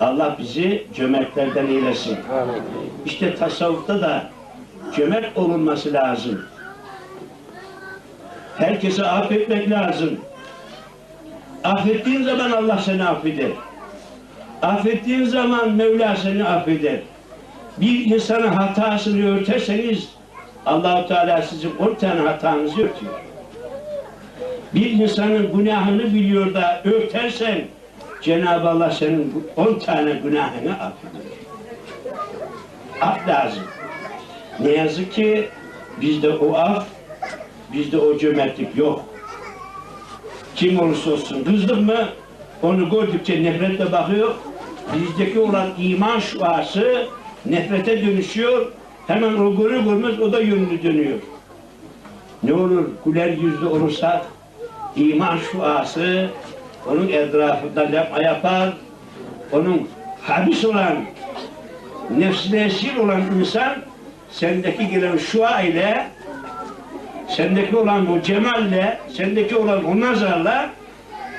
Allah bizi cömertlerden eylesin. İşte tasavvufta da cömert olunması lazım. Herkese affetmek lazım. Affettiğin zaman Allah seni affeder. Affettiğin zaman Mevla seni affeder. Bir insanın hatasını örterseniz Allahu Teala sizin on tane hatanızı örtüyor. Bir insanın günahını biliyor da örtersen Cenab-ı Allah senin on tane günahını affediyor. Af lazım. Ne yazık ki bizde o af, bizde o cömertlik yok. Kim olursa olsun kızdık mı onu gördükçe nefretle bakıyor. Bizdeki olan iman şuası nefrete dönüşüyor. Hemen o görür görmez o da yönünü dönüyor. Ne olur güler yüzlü olursak iman şuası onun etrafında lema yapar. Onun habis olan nefsine esir olan insan sendeki gelen şua ile sendeki olan bu cemalle sendeki olan o nazarla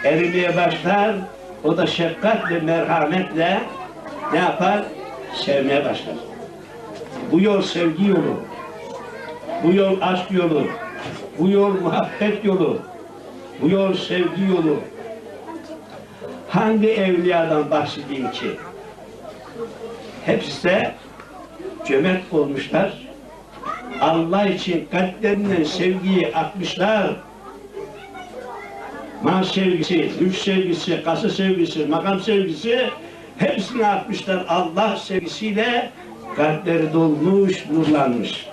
erimeye başlar o da şefkatle merhametle ne yapar? Sevmeye başlar. Bu yol sevgi yolu. Bu yol aşk yolu. Bu yol muhabbet yolu. Bu yol sevgi yolu. Hangi evliyadan bahsedeyim ki? Hepsi de cömert olmuşlar. Allah için kalplerinden sevgiyi atmışlar. Mal sevgisi, mülk sevgisi, kası sevgisi, makam sevgisi hepsini atmışlar. Allah sevgisiyle kalpleri dolmuş, nurlanmış.